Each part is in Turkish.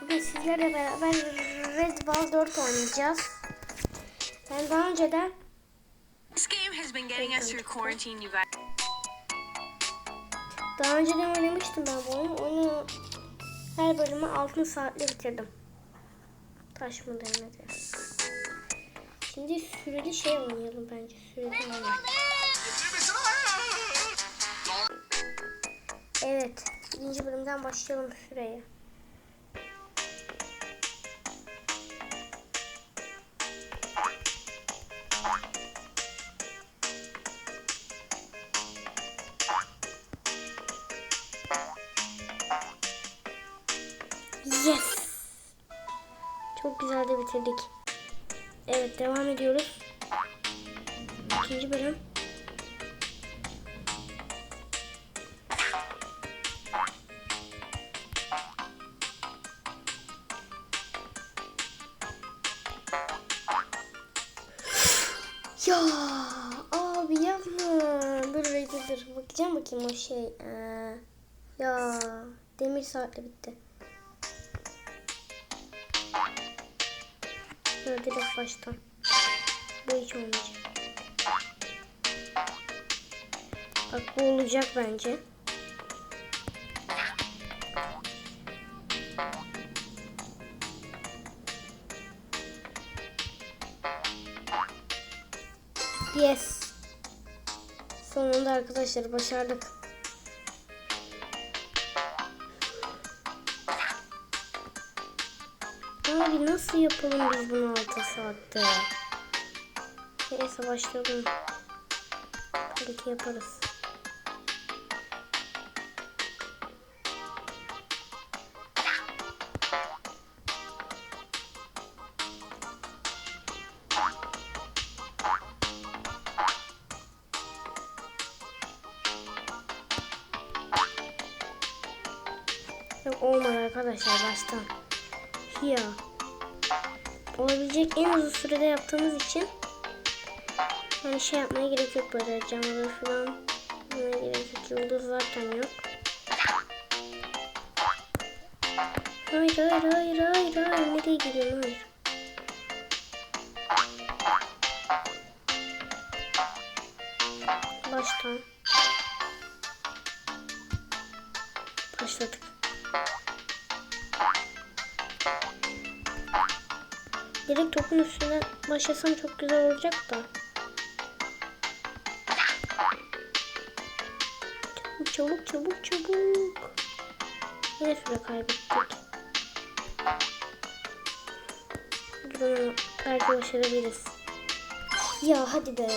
Bugün sizlerle beraber Red Ball 4 oynayacağız. Ben daha önceden This game has been getting us through quarantine, you guys. daha önceden oynamıştım ben bu oyunu. Oyunu her bölümü 6 saatte bitirdim. Taş mı değmedi? Şimdi süreli şey oynayalım bence. Süreli oynayalım. Evet. Birinci bölümden başlayalım süreye. Yes. Çok güzel de bitirdik. Evet devam ediyoruz. İkinci bölüm. Ya abi yapma. Dur dur dur. Bakacağım bakayım o şey. Ee, ya demir saatle bitti. Böyle direkt baştan. Bu hiç olmayacak. Bak bu olacak bence. Yes. Sonunda arkadaşlar başardık. Nasıl yapalım biz bunu 6 saatte? Neyse başlayalım. Tabii ki yaparız. Olmadı arkadaşlar baştan. Ya. Olabilecek en uzun sürede yaptığımız için yani şey yapmaya gerek yok böyle camları falan yapmaya gerek yok. Yıldız zaten yok. Hayır hayır hayır hayır hayır nereye gidiyorsun hayır. Baştan. Başladık. Direkt topun üstüne başlasam çok güzel olacak da. Çabuk çabuk çabuk çabuk. Yine süre kaybettik. Bunu belki başarabiliriz. Ya hadi be.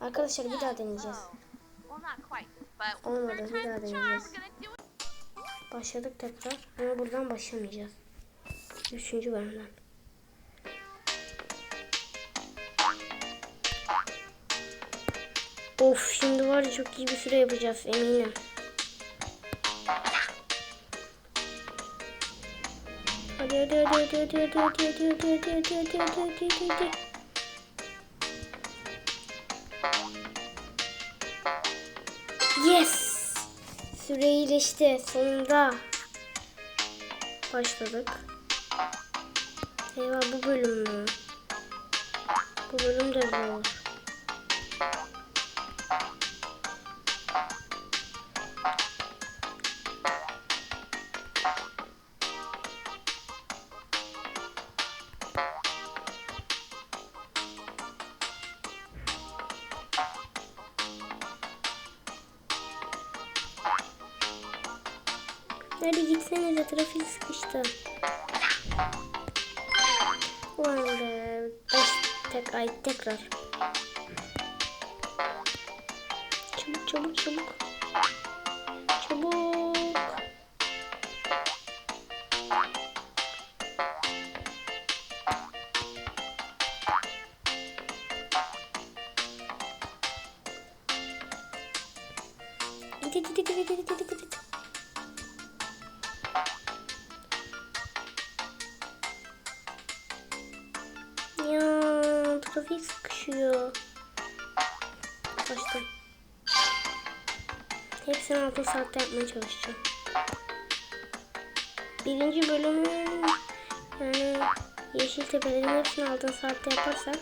Arkadaşlar bir daha deneyeceğiz. Olmadı bir daha deneyeceğiz. Başladık tekrar ama buradan başlamayacağız. Üçüncü bölümden. Of şimdi var ya çok iyi bir süre yapacağız eminim. Hadi hadi hadi hadi hadi hadi hadi hadi hadi hadi hadi hadi hadi hadi hadi Yes! Süre iyileşti sonunda. Başladık. Eyvah bu bölüm mü? Bu bölüm de zor. Hadi gitsenize trafik sıkıştı vardı. Beş tek ay tekrar. Çabuk çabuk çabuk. Çabuk. Gidi gidi gidi gidi gidi gidi. Trafik sıkışıyor. Başta. Hepsini 6 saatte yapmaya çalışacağım. birinci bölümün yani Yeşil Tepelerin hepsini altın saatte yaparsak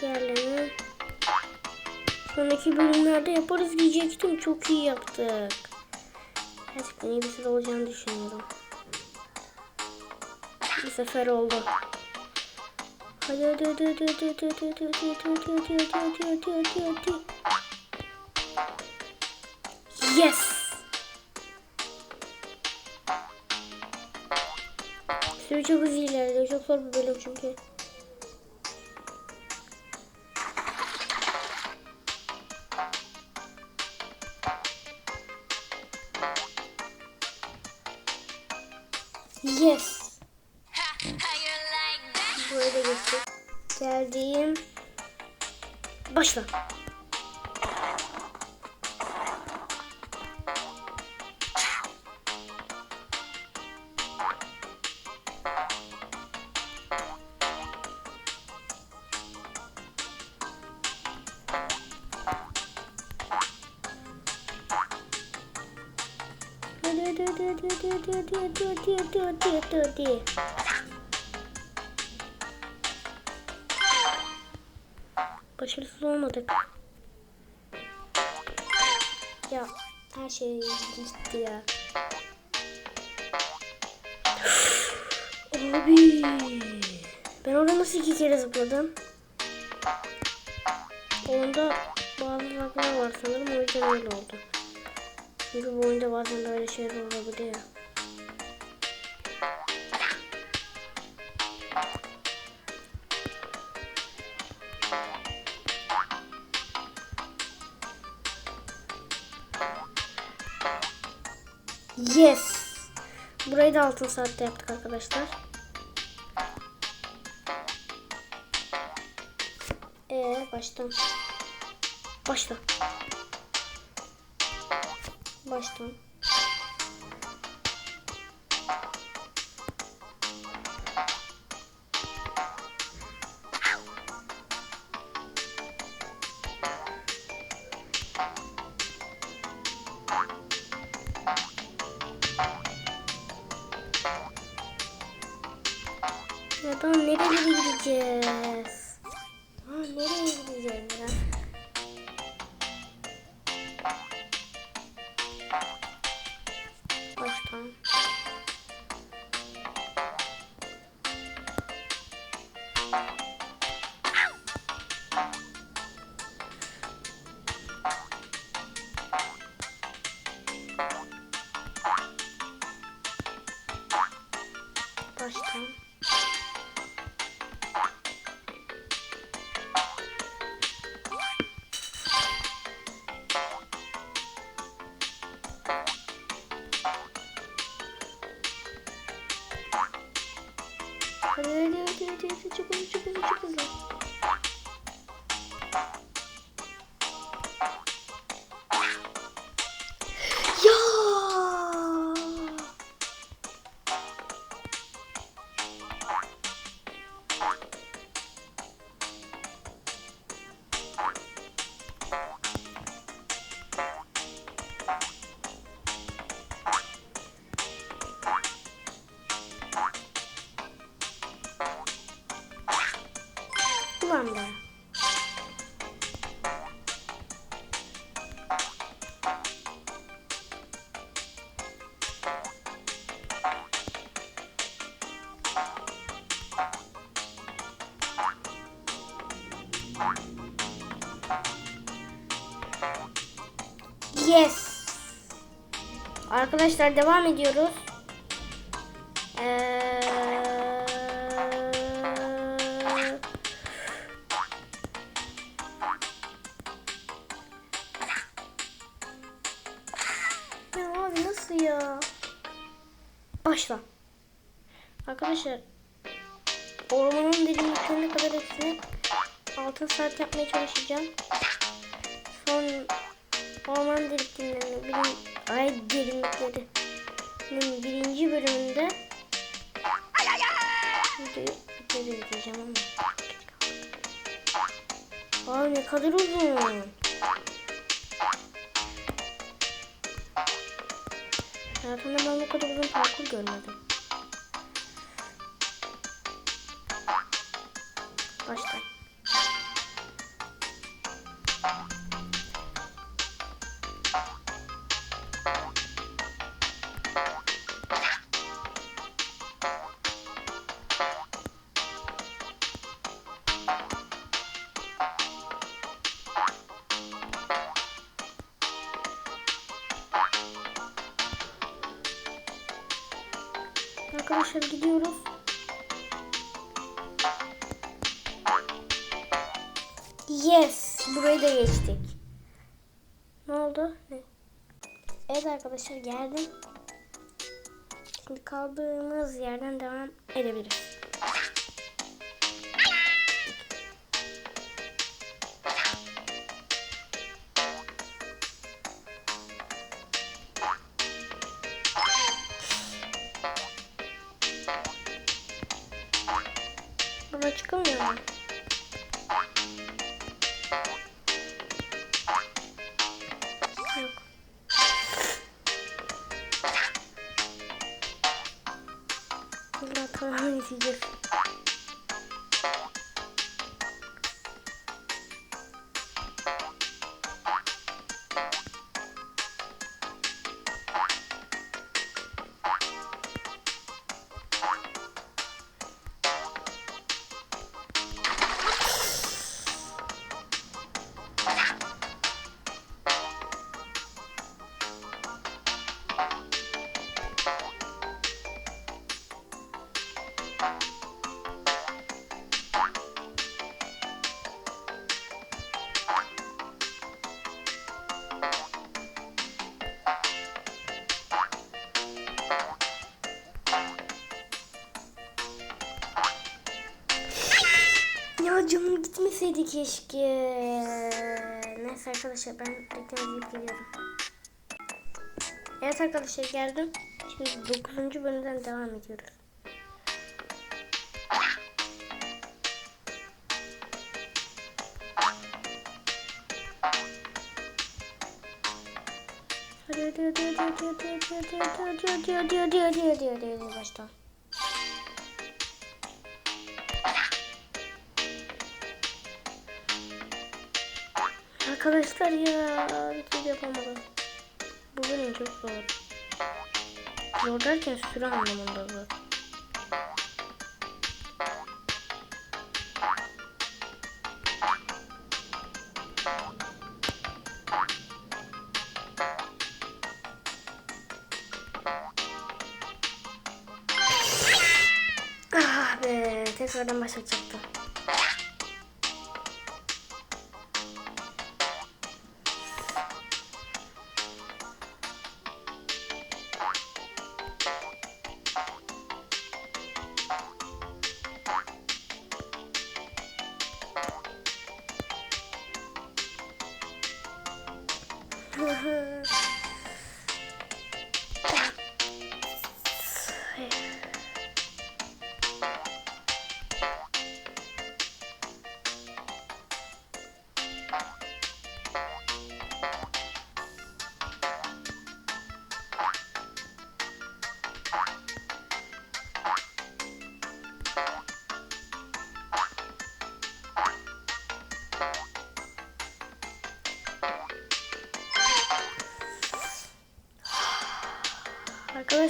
diğerlerini sonraki bölümlerde yaparız diyecektim. Çok iyi yaptık. Gerçekten iyi bir şey olacağını düşünüyorum. Bu sefer oldu. Yes! Süre çok hızlı ilerliyor. Çok zor bir bölüm çünkü. Hadi hadi hadi hadi hadi olmadık. Ya her şey gitti ya. Abi. Ben orada nasıl iki kere zıpladım? Onda bazı farklar var sanırım o yüzden öyle oldu. Çünkü bu oyunda bazen böyle şeyler olabiliyor. Yes. Burayı da altın saatte yaptık arkadaşlar. Ee baştan. Başla. Ya daha nereye gideceğiz? Ha nereye gideceğiz çok hızlı çok hızlı Arkadaşlar devam ediyoruz. Ee... Ya abi nasıl ya? Başla. Arkadaşlar ormanın derinliklerine kadar hepsini altın saat yapmaya çalışacağım. Son orman derinliklerini birin, Ay derinlikleri. Birinci bölümünde videoyu bitireceğim ama. Aa ne kadar uzun. Hayatımda ben bu kadar uzun parkur görmedim. Baştan. Arkadaşlar geldim. Şimdi kaldığımız yerden devam edebiliriz. Gitmeseydi keşke. Neyse arkadaşlar ben reklam izleyip geliyorum. Evet arkadaşlar geldim. Şimdi 9. bölümden devam ediyoruz. Hadi hadi hadi hadi hadi hadi hadi hadi hadi hadi hadi hadi hadi hadi hadi baştan. Arkadaşlar ya bir türlü yapamadım. Bu benim çok zor. Zor derken süre anlamında zor. Ah be tekrardan başlayacaktım.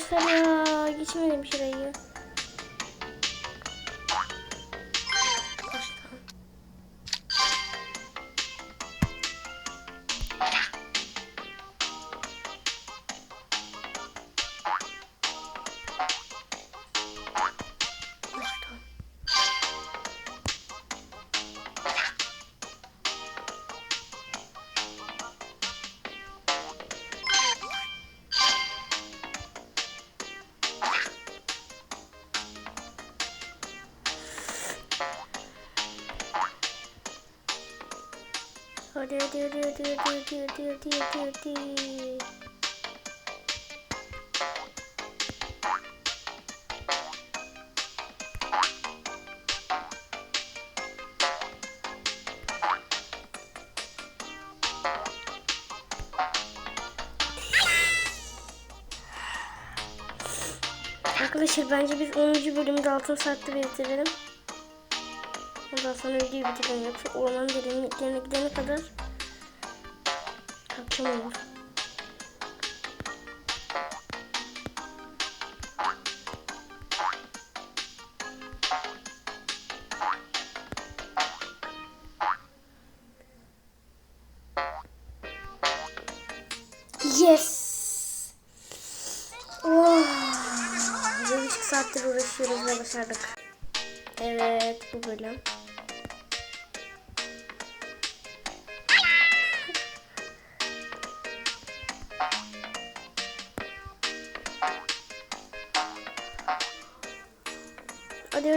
Selam. Geçmedi bir şey ya. Hadi hadi hadi hadi hadi hadi hadi hadi hadi hadi. Arkadaşlar bence biz 10. bölümde altın saatte bitirelim. Ondan sonra videoyu bitireceğim. Yoksa ormanın derinliklerine gidene kadar olur. Yes. Oh. Bir buçuk saattir uğraşıyoruz ve başardık. Evet bu bölüm.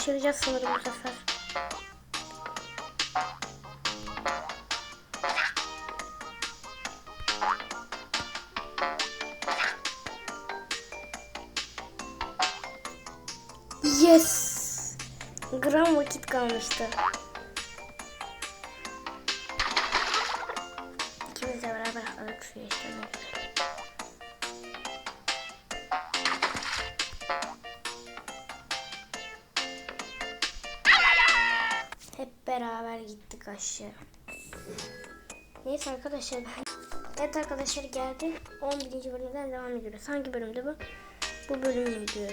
Başaracağız sanırım bu sefer. Yes. Gram vakit kalmıştı. Hep beraber gittik aşağı. Neyse arkadaşlar ben... Evet arkadaşlar geldi. 11. bölümden devam ediyoruz. Hangi bölümde bu? Bu bölüm müydü?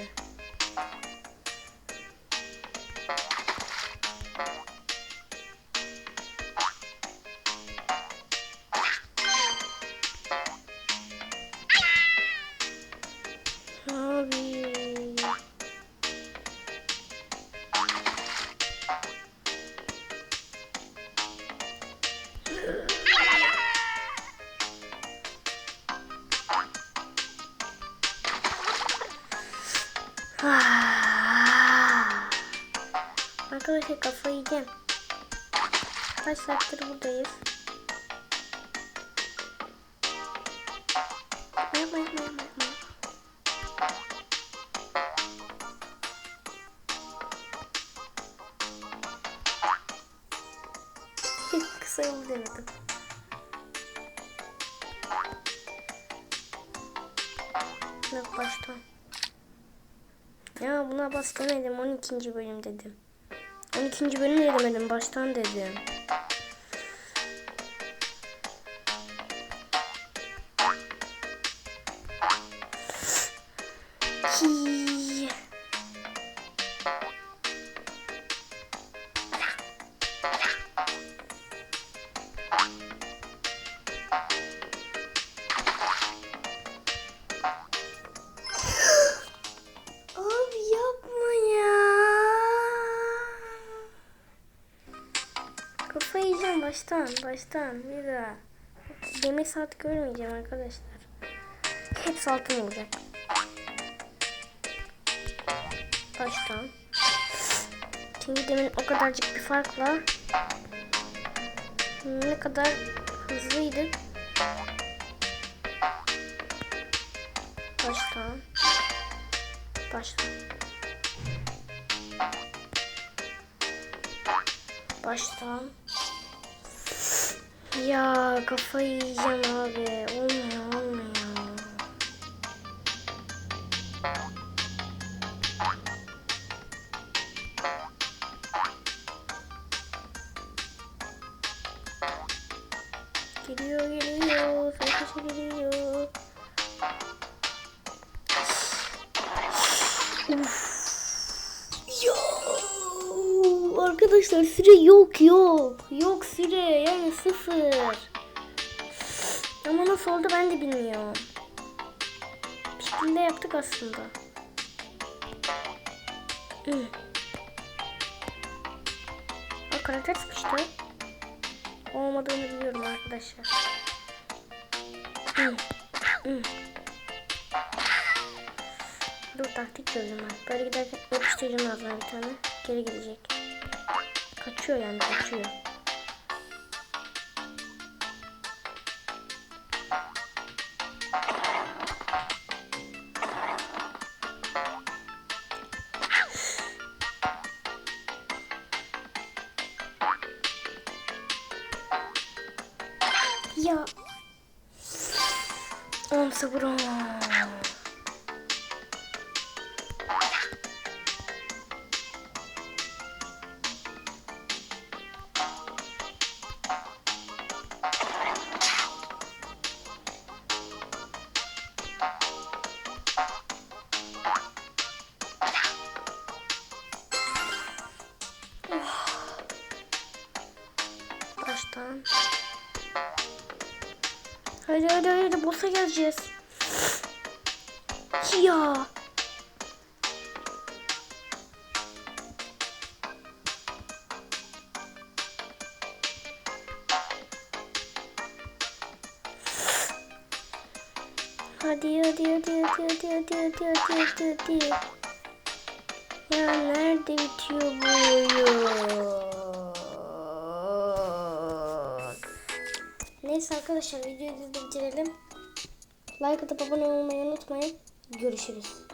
ah i'm Arkadaşlar kafayı yiyeceğim. Kaç saattir buradayız? Ay, ay, ay, ay, ay. Buna bas demedim 12. bölüm dedim. 12. bölüm de demedim baştan dedim. Ki. Baştan, bir daha. Demir saat görmeyeceğim arkadaşlar. Hepsi altın olacak. Baştan. Çünkü demin o kadarcık bir farkla ne kadar hızlıydık. Baştan. Baştan. Baştan. Ya kafayı yiyeceğim abi. Olmuyor olmuyor. Geliyor geliyor. Savaşa geliyor. Ya arkadaşlar süre yok yok. Yok süre yani sıfır. Ama nasıl oldu ben de bilmiyorum. Bir şekilde yaptık aslında. Hı. Aa, karakter sıkıştı. Olmadığını biliyorum arkadaşlar. Hı. Hı. Dur taktik çözdüm ben. Böyle giderken yapıştıracağım ağzına bir tane. Geri gidecek. Açıyor yani açıyor. Ya. 10 0 10. Allah'tan. Hadi hadi hadi boss'a geleceğiz. Ya. Hadi hadi hadi hadi hadi hadi hadi hadi hadi hadi. Ya nerede bitiyor bu oyun? Arkadaşlar videoyu burada bitirelim. Like atıp abone olmayı unutmayın. Görüşürüz.